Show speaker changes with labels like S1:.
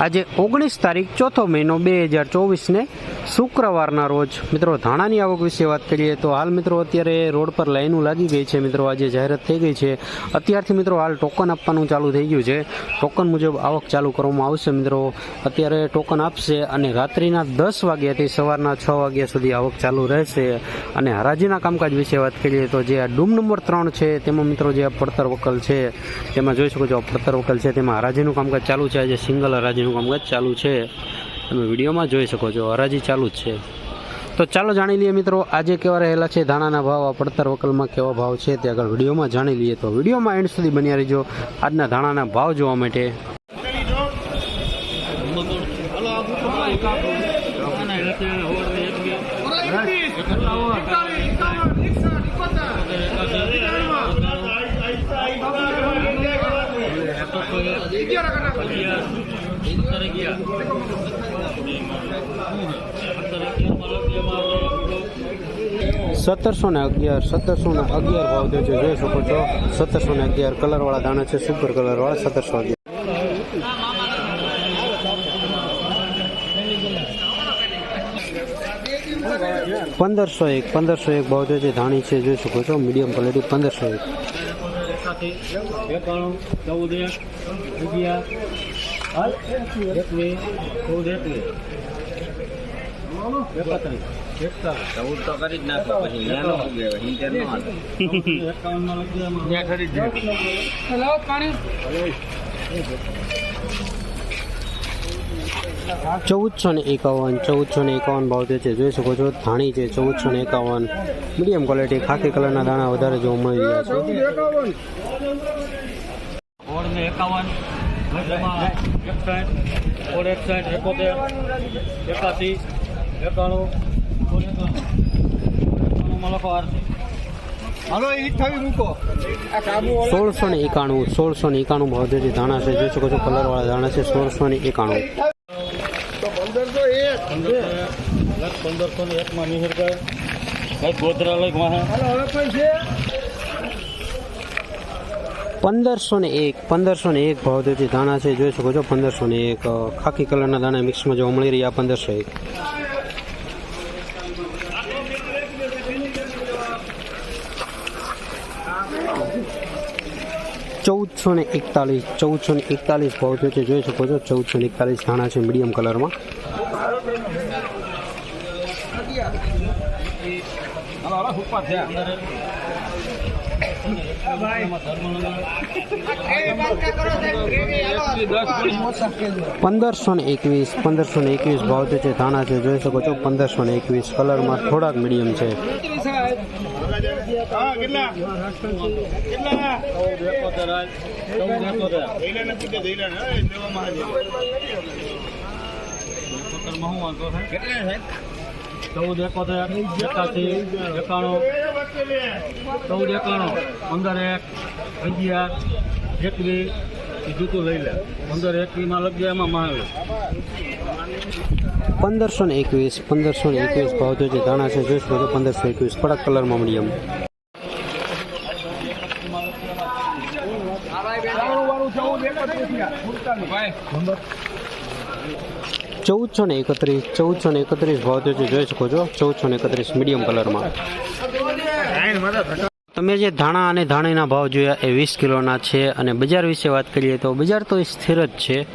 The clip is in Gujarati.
S1: આજે ઓગણીસ તારીખ ચોથો મહિનો બે હજાર ચોવીસને શુક્રવારના રોજ. મિત્રો, ધાણાની આવક વિશે વાત કરીએ તો હાલ મિત્રો અત્યારે રોડ પર લાઈનો લાગી ગઈ છે. મિત્રો, આજે જાહેરાત થઈ ગઈ છે. અત્યારથી મિત્રો હાલ ટોકન આપવાનું ચાલુ થઈ ગયું છે. ટોકન મુજબ આવક ચાલુ કરવામાં આવશે. મિત્રો, અત્યારે ટોકન આપશે અને રાત્રિના દસ વાગ્યાથી સવારના છ વાગ્યા સુધી આવક ચાલુ રહેશે. અને હરાજીના કામકાજ વિશે વાત કરીએ તો જે આ ડૂમ નંબર ત્રણ છે, તેમાં મિત્રો જે આ પડતર વકલ છે, તેમાં જોઈ શકો છો પડતર વકલ છે. તેમાં હરાજીનું કામકાજ ચાલુ છે. આજે સિંગલ હરાજીનું કામકાજ ચાલુ છે તમે વિડીયોમાં જોઈ શકો છો હરાજી ચાલુ જ છે. તો ચાલો જાણી લઈએ મિત્રો આજે કેવા રહેલા છે ધાણાના ભાવ આ પડતર વકલમાં કેવા ભાવ છે તે આગળ વિડીયોમાં જાણી લઈએ. તો વિડીયોમાં એન્ડ સુધી બન્યા રહેજો આજના ધાણાના ભાવ જોવા માટે. સત્તરસો ને અગિયાર સત્તરસો ને અગિયાર ભાવ દે છે જોઈ શકો છો સત્તરસો ને અગિયાર કલરવાળા દાણા છે સુપર કલરવાળા સત્તરસો અગિયાર પંદરસો એક પંદરસો એક ભાવ જે ધાણી છે જોઈ શકો છો મીડિયમ ક્વોલિટી પંદરસો એક
S2: એકાણું ચૌદ એક અગિયાર એકવીસ ચૌદ એકવીસ. એકત્રીસ
S3: ચૌદ તો કરી જ નાખો પછી કહેવાય?
S1: ચૌદસો ને એકાવન, ચૌદસો ને એકાવન ભાવ જે છે, જોઈ શકો છો, ધાણી છે, ચૌદસો ને એકાવન. મીડિયમ ક્વોલિટી ખાકી કલરના દાણા વધારે જોવા મળી રહ્યા છે.
S2: એકાવન એકાસી, એકાણું લખો આરસી.
S1: સોળસો ને એકાણું, સોળસો ને એકાણું ભાવ જે ધાણા છે. જોઈ શકો છો કલર વાળા ધાણા છે, સોળસો ને એકાણું.
S2: પંદરસો એક ને કઈ ગોધરા
S1: પંદરસો ને એક, પંદરસો ને એક ભાવ ધાણા છે. જોઈ શકો છો, પંદરસો ને એક ખાખી કલરના દાણા મિક્સમાં જોવા મળી રહ્યા, પંદરસો એક. ચૌદસો ને એકતાલીસ ચૌદસો ને એકતાલીસ ભાવ થયો છે. જોઈ શકો છો ચૌદસો ને એકતાલીસ ધાણા છે મીડિયમ કલરમાં. પંદરસો ને એકવીસ, પંદરસો ને એકવીસ ભાવ છે ધાણા છે, જોઈ શકો છો, પંદરસો ને એકવીસ કલરમાં થોડાક મીડિયમ છે.
S2: કેટલા ચૌદ એકોતેર એકાસી એકાણું ચૌદ એકાણું પંદર એક અગિયાર એકવીસ એ જૂતું લઈ લે. પંદર એકવીસમાં લગી એમાં મારે
S1: પંદરસો ને એકવીસ પંદરસો ને એકવીસ ભાવ જે છે ધાણા છે જોઈ શકો પંદરસો એકવીસ કડક કલરમાં મીડિયમ ચૌદસો ને એકત્રીસ, ચૌદસો ને એકત્રીસ ભાવ જે જોઈ શકો છો. ચૌદસો ને એકત્રીસ મીડિયમ કલરમાં તમે જે ધાણા અને ધાણીના ભાવ જોયા એ વીસ કિલોના છે અને બજાર વિશે વાત કરીએ તો બજાર તો સ્થિર જ છે.